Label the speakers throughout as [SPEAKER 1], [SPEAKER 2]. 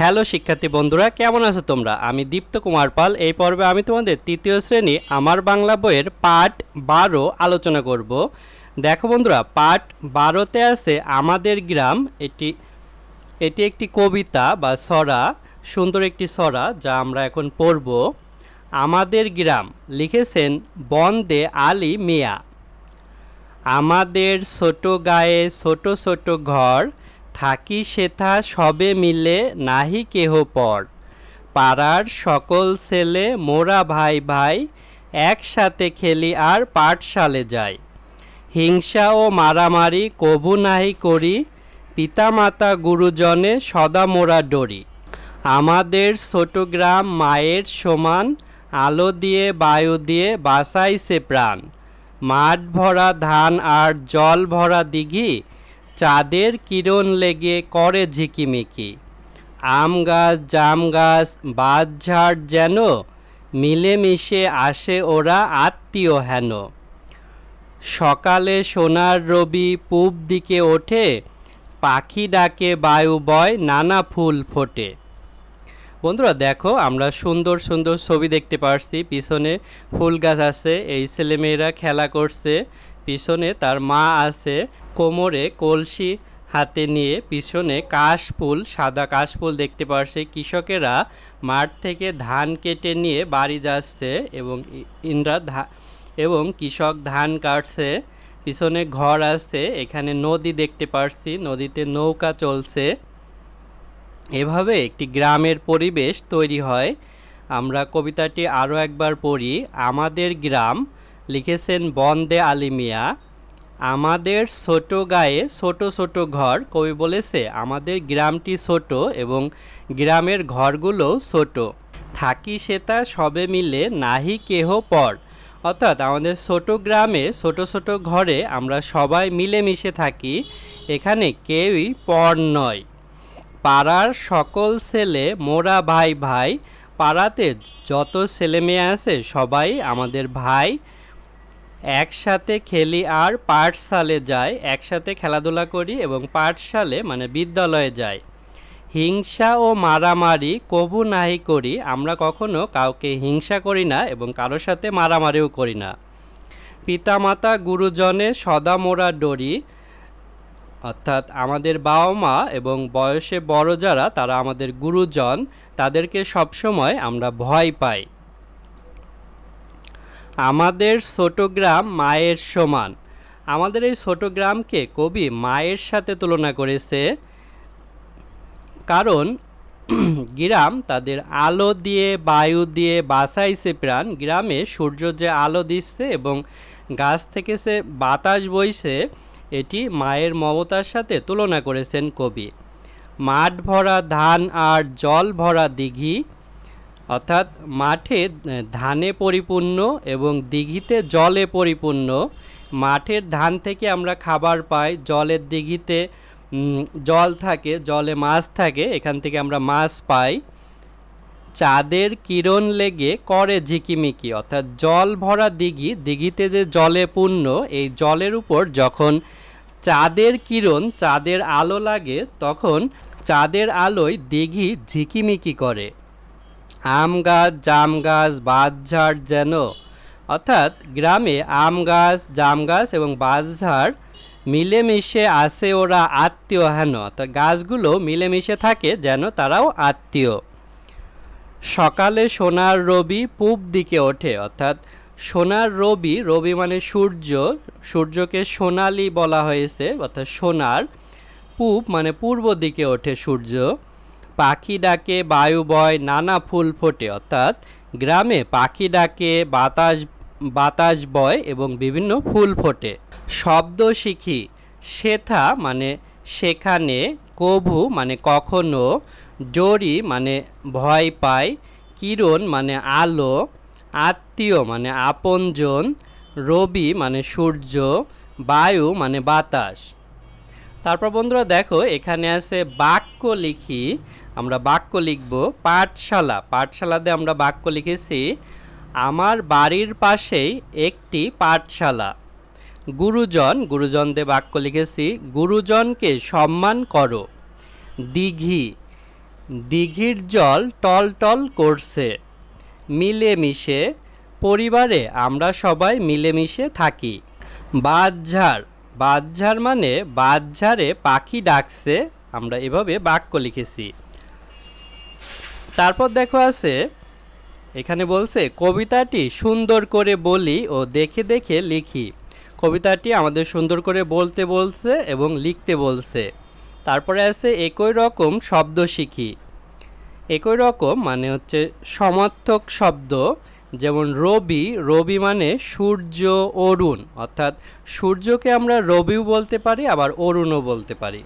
[SPEAKER 1] Hello শিক্ষার্থী বন্ধুরা, কেমন আছো তোমরা? আমি দীপ্ত কুমার পাল। এই পর্বে আমি তোমাদের তৃতীয় শ্রেণি আমার বাংলা বইয়ের পাঠ বারো আলোচনা করব। দেখো বন্ধুরা, পাঠ বারোতে আছে আমাদের গ্রাম। এটি এটি একটি কবিতা বা সরা, সুন্দর একটি সরা যা আমরা এখন পড়ব। আমাদের গ্রাম লিখেছেন বন্দে আলী মিয়া। আমাদের ছোট গায়ে ছোট ছোট ঘর থাকি সেথা সবে মিলে নাহি কেহ পর। পাড়ার সকল ছেলে মোরা ভাই ভাই একসাথে খেলি আর পাঠশালে যাই। হিংসা ও মারামারি কভু নাহি করি, পিতামাতা গুরুজনে সদা মোরা ডরি। আমাদের ছোট গ্রাম মায়ের সমান, আলো দিয়ে বায়ু দিয়ে বাঁচাইছে প্রাণ। মাঠ ভরা ধান আর জল ভরা দিঘি চাঁদের কিরণ লেগে করে ঝিকিমিকি। আম গাছ, জাম গাছ বাঁশঝাড় যেন মিলেমিশে আসে ওরা আত্মীয় হেন। সকালে সোনার রবি পূব দিকে ওঠে, পাখি ডাকে বায়ু বয়, নানা ফুল ফোটে। বন্ধুরা, দেখো, আমরা সুন্দর সুন্দর ছবি দেখতে পারছি। পিছনে ফুল গাছ আছে, এই ছেলেমেয়েরা খেলা করছে পিছনে তার মা আছে। কোমরে কলসি হাতে নিয়ে পিছনে কাশফুল, সাদা কাশফুল দেখতে পারছি। কৃষকেরা মাঠ থেকে ধান কেটে নিয়ে বাড়ি যাচ্ছে এবং ইন্দ্রা এবং কৃষক ধান কাটছে। পিছনে ঘর আছে, এখানে নদী দেখতে পারছি। নদীতে নৌকা চলছে। এভাবে একটি গ্রামের পরিবেশ তৈরি হয়। আমরা কবিতাটি আরও একবার পড়ি। আমাদের গ্রাম লিখেছেন, বন্দে আলিমিয়া আমাদের ছোট গায়ে ছোট ছোট ঘর। কবি বলেছে, আমাদের গ্রামটি ছোট এবং গ্রামের ঘরগুলো ছোট। থাকি সেটা সবে মিলে, নাহি কেহ পর। অর্থাৎ আমাদের ছোট গ্রামে ছোট ছোট ঘরে আমরা সবাই মিলেমিশে থাকি, এখানে কেউই পর নয়। পাড়ার সকল ছেলে, মোরা ভাই ভাই, পাড়াতে যত ছেলে মেয়ে আছে, সবাই আমাদের ভাই। একসাথে খেলি আর পাঠশালে যাই, একসাথে খেলাধুলা করি এবং পাঠশালে মানে বিদ্যালয়ে যাই। হিংসা ও মারামারি কবু নাহি করি, আমরা কখনো কাউকে হিংসা করি না এবং কারোর সাথে মারামারিও করি না। পিতামাতা গুরুজনে সদা মোরা ডরি, অর্থাৎ আমাদের বাবা মা এবং বয়সে বড় যারা, তারা আমাদের গুরুজন, তাদেরকে সবসময় আমরা ভয় পাই। আমাদের ছোট গ্রাম মায়ের সমান। আমাদের এই ছোট গ্রামকে কবি মায়ের সাথে তুলনা করেছে কারণ গ্রাম তাদের আলো দিয়ে, বায়ু দিয়ে বাসাইছে প্রাণ। গ্রামে সূর্য যে আলো দিচ্ছে এবং গাছ থেকে সে বাতাস বইছে, এটি মায়ের মমতার সাথে তুলনা করেছেন কবি। মাঠ ভরা ধান আর জল ভরা দিঘি অর্থাৎ মাঠে ধানে পরিপূর্ণ এবং দিঘিতে জলে পরিপূর্ণ। মাঠের ধান থেকে আমরা খাবার পাই, জলের দিঘিতে জল থাকে, জলে মাছ থাকে, এখান থেকে আমরা মাছ পাই। চাঁদের কিরণ লেগে করে ঝিকিমিকি, অর্থাৎ জল ভরা দিঘি, দিঘিতে যে জলে পূর্ণ, এই জলের উপর যখন চাঁদের কিরণ, চাঁদের আলো লাগে, তখন চাঁদের আলোয় দিঘি ঝিকিমিকি করে। আম গাছ জাম গাছ বাঁশঝাড় যেন, অর্থাৎ গ্রামে আম গাছ জাম গাছ এবং বাঁশঝাড় মিলেমিশে আসে ওরা আত্মীয় হেন। অর্থাৎ গাছগুলো মিলেমিশে থাকে যেন তারাও আত্মীয়। সকালে সোনার রবি পূব দিকে ওঠে, অর্থাৎ সোনার রবি রবি মানে সূর্য, সূর্যকে সোনালি বলা হয়েছে, অর্থাৎ সোনার পূব মানে পূর্ব দিকে ওঠে সূর্য। পাখি ডাকে বায়ু বয়, নানা ফুল ফোটে। অর্থাৎ গ্রামে পাখি ডাকে, বাতাস বাতাস বয় এবং বিভিন্ন ফুল ফোটে। শব্দ শিখি। শেথা মানে সেখানে, কভু মানে কখনো ডরি মানে ভয় পায়, কিরণ মানে আলো, আত্মীয় মানে আপনজন, রবি মানে সূর্য, বায়ু মানে বাতাস। তারপর বন্ধুরা দেখো, এখানে আছে বাক্য লিখি। আমরা বাক্য লিখব পাঠশালা। পাঠশালাতে আমরা বাক্য লিখেছি, আমার বাড়ির পাশেই একটি পাঠশালা। গুরুজন গুরুজনদের বাক্য লিখেছি, গুরুজনকে সম্মান করো। দিঘি, দিঘির জল টল টল করছে। মিলেমিশে পরিবারে আমরা সবাই মিলেমিশে থাকি। বাদঝাড় বাদঝাড় মানে বাদঝাড়ে পাখি ডাকছে, আমরা এভাবে বাক্য লিখেছি। তারপর দেখো আছে, এখানে বলছে, কবিতাটি সুন্দর করে বলি ও দেখে দেখে লিখি। কবিতাটি আমাদের সুন্দর করে বলতে বলছে এবং লিখতে বলছে। তারপরে আছে, একই রকম শব্দ শিখি। একই রকম মানে হচ্ছে, সমার্থক শব্দ। যেমন রবি রবি মানে সূর্য, অরুণ। অর্থাৎ সূর্যকে আমরা রবিও বলতে পারি, আবার অরুণও বলতে পারি।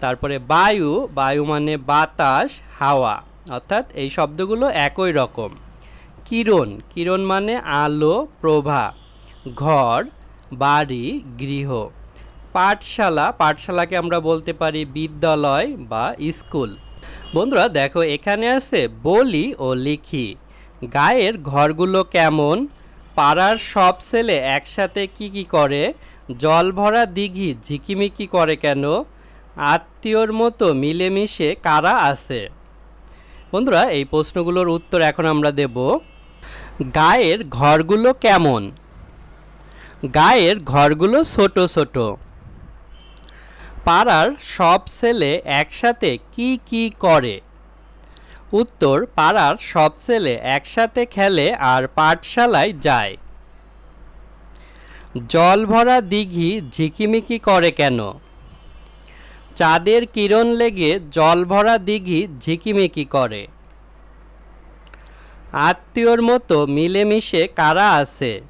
[SPEAKER 1] তারপরে বায়ু বায়ু মানে বাতাস, হাওয়া। অর্থাৎ এই শব্দগুলো একই রকম। কিরণ কিরণ মানে আলো, প্রভা। ঘর, বাড়ি, গৃহ। পাঠশালা, পাঠশালাকে আমরা বলতে পারি বিদ্যালয় বা স্কুল। বন্ধুরা, দেখো এখানে আছে বলি ও লিখি। গায়ের ঘরগুলো কেমন? পাড়ার সব ছেলে একসাথে কি কি করে? জল ভরা দিঘি ঝিকিমিকি করে কেন? আত্মীয়র মতো মিলেমিশে কারা আছে? বন্ধুরা, এই প্রশ্নগুলোর উত্তর এখন আমরা দেব। গায়ের ঘরগুলো কেমন? গায়ের ঘরগুলো ছোট ছোট। পাড়ার সব ছেলে একসাথে কি কি করে? উত্তর, পাড়ার সব ছেলে একসাথে খেলে আর পাঠশালায় যায়। জল ভরা দিঘি ঝিকিমিকি করে কেন? চাঁদের কিরণ লেগে জল ভরা দিঘি ঝিকিমিকি করে। আত্মীয়র মতো মিলেমিশে কারা আছে?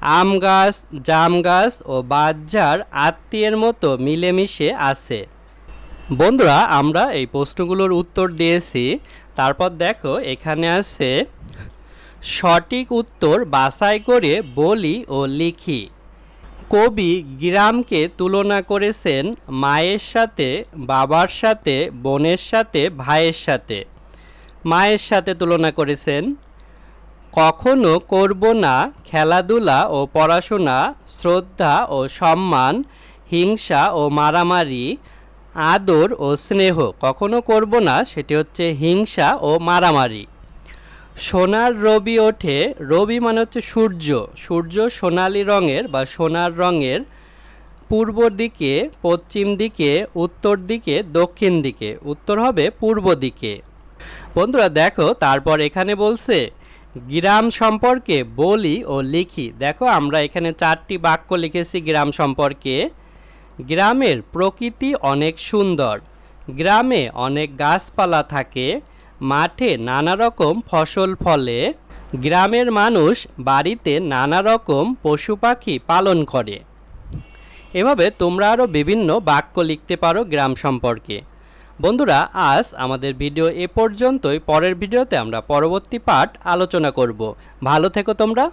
[SPEAKER 1] আম গাছ জাম গাছ ও বাজ্জার আত্মীয়ের মতো মিলেমিশে আছে। বন্ধুরা, আমরা এই প্রশ্নগুলোর উত্তর দিয়েছি। তারপর দেখো, এখানে আছে, সঠিক উত্তর বাছাই করে বলি ও লিখি। কবি গ্রামকে তুলনা করেছেন মায়ের সাথে, বাবার সাথে, বোনের সাথে, ভাইয়ের সাথে। মায়ের সাথে তুলনা করেছেন, কখনো করব না খেলাধুলা ও পড়াশোনা, শ্রদ্ধা ও সম্মান, হিংসা ও মারামারি আদর ও স্নেহ কখনো করব না, সেটি হচ্ছে হিংসা ও মারামারি। সোনার রবি ওঠে, রবি মানে হচ্ছে সূর্য। সূর্য সোনালি রঙের বা সোনার রঙের পূর্ব দিকে, পশ্চিম দিকে, উত্তর দিকে, দক্ষিণ দিকে। উত্তর হবে পূর্ব দিকে। বন্ধুরা, দেখো, তারপর এখানে বলছে, গ্রাম সম্পর্কে বলি ও লিখি। দেখো, আমরা এখানে চারটি বাক্য লিখেছি গ্রাম সম্পর্কে। গ্রামের প্রকৃতি অনেক সুন্দর। গ্রামে অনেক গাছপালা থাকে, মাঠে নানা রকম ফসল ফলে। গ্রামের মানুষ বাড়িতে নানা রকম পশু পাখি পালন করে। এভাবে তোমরা আরও বিভিন্ন বাক্য লিখতে পারো গ্রাম সম্পর্কে। বন্ধুরা, আজ আমাদের ভিডিও এ পর্যন্তই। পরের ভিডিওতে আমরা পরবর্তী পাঠ আলোচনা করব। ভালো থেকো তোমরা।